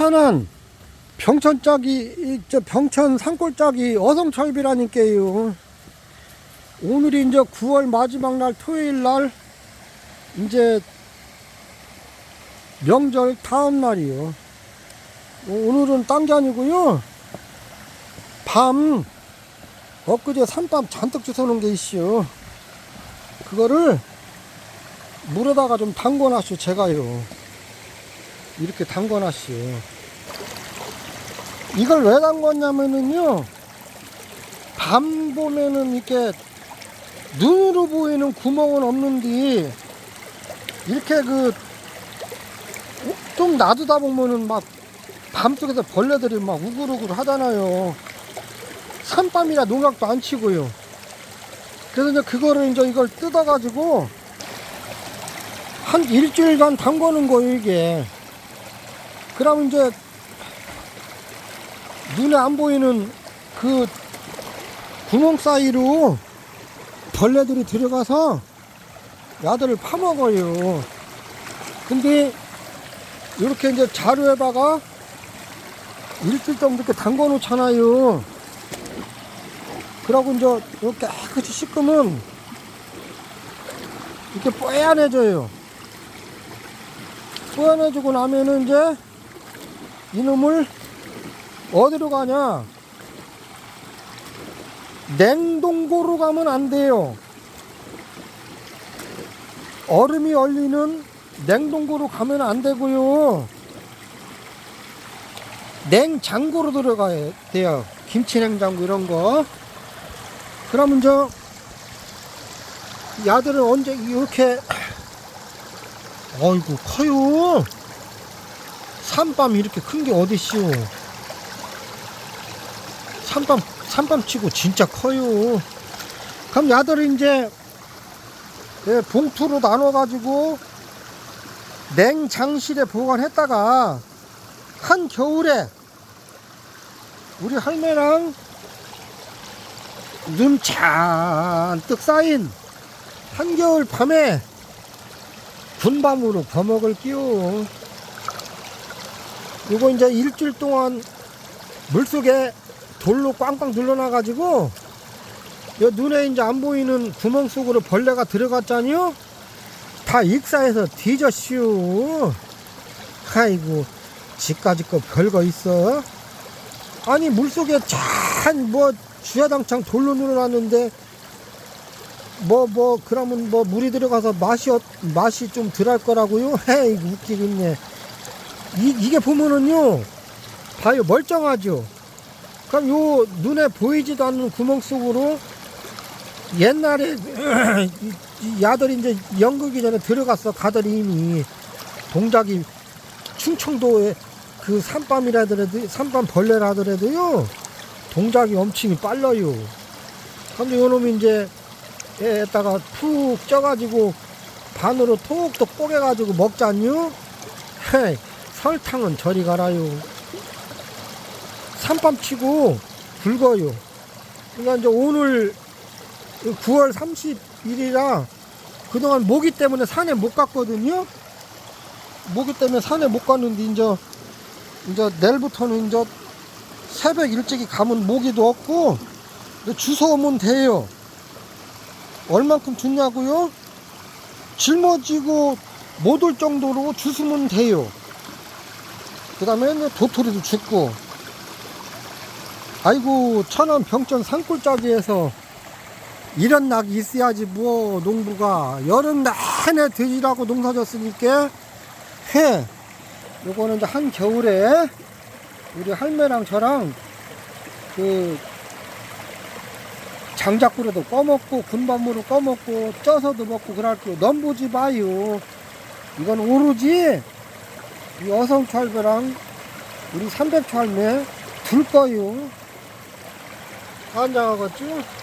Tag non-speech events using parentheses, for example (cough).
천안 병천짝이 이, 저 병천 산골 짝이 어성철비라니까요. 오늘이 이제 9월 마지막 날 토요일 날 이제 명절 다음 날이요. 오늘은 딴 게 아니고요. 밤 엊그제 산밤 잔뜩 주워놓은 게 있어요. 그거를 물에다가 좀 담궈놨어요. 제가요. 이렇게 담궈놨어요. 이걸 왜 담궜냐면은요. 밤 보면은 이렇게 눈으로 보이는 구멍은 없는데 이렇게 그 좀 놔두다 보면은 막 밤속에서 벌레들이 막 우글우글 하잖아요. 산밤이라 농약도 안 치고요. 그래서 이제 그거를 이제 이걸 뜯어 가지고 한 일주일간 담궈는 거예요, 이게. 그러면 이제 눈에 안 보이는 그 구멍 사이로 벌레들이 들어가서 야들을 파먹어요. 근데 이렇게 이제 자루에다가 일주일 정도 이렇게 담궈 놓잖아요. 그러고 이제 이렇게 깨끗이 씻으면 이렇게 뽀얀해져요. 뽀얀해지고 나면은 이제 이놈을 어디로 가냐? 냉동고로 가면 안 돼요. 얼음이 얼리는 냉동고로 가면 안 되고요. 냉장고로 들어가야 돼요. 김치 냉장고 이런 거. 그러면 저 야들은 언제 이렇게 (clears throat) 어이구 커요. 산밤 이렇게 큰 게 어디시오? 산밤 산밤 치고 진짜 커요. 그럼 야들을 이제 예, 봉투로 나눠 가지고 냉장실에 보관했다가 한 겨울에 우리 할매랑 눈 잔뜩 쌓인 한겨울 밤에 군밤으로 거먹을게요. 이거 이제 일주일 동안 물속에 돌로 꽝꽝 둘러놔가지고 요 눈에 이제 안 보이는 구멍 속으로 벌레가 들어갔잖요. 다 익사해서 뒤졌슈. 아이고, 지까지 거 별거 있어. 아니, 물속에 잔, 뭐, 주야당창 돌로 눌러놨는데, 뭐, 뭐, 그러면 뭐, 물이 들어가서 맛이, 어- 맛이 좀 덜할 거라고요? (laughs) 헤이, 웃기겠네. 이, 이게 보면은요, 봐요, 멀쩡하죠? 그럼 요 눈에 보이지도 않는 구멍 속으로 옛날에 (clears throat) 야들이 이제 연극이 전에 들어갔어 가들이 이미. 동작이 충청도에 그 산밤이라 하더라도 산밤 벌레라 하더라도요 동작이 엄청 빨라요. 근데 요놈이 이제 에다가 푹 쪄가지고 반으로 톡톡 뽀개가지고 먹잖요? 헤이 설탕은 저리 가라요 산밤 치고 굵어요 그러니까 이제 오늘 9월 30일이라 그동안 모기 때문에 산에 못 갔거든요. 모기 때문에 산에 못 갔는데 이제 이제 내일부터는 이제 새벽 일찍이 가면 모기도 없고 주워 오면 돼요. 얼만큼 주냐고요? 짊어지고 못 올 정도로 주스면 돼요. 그 다음에 도토리도 죽고. 아이고 천안 병천 산골짜기에서 이런 낙이 있어야지 뭐 농부가 여름 내내 돼지라고 농사 졌으니까 해. 요거는 이제 한 겨울에 우리 할매랑 저랑 그 장작불에도 꺼먹고 군밤으로 꺼먹고 쪄서도 먹고 그럴게요. 넘보지 마요. 이건 오로지 이 어성철배랑 우리 삼백철매 둘 거요. 한장하겠죠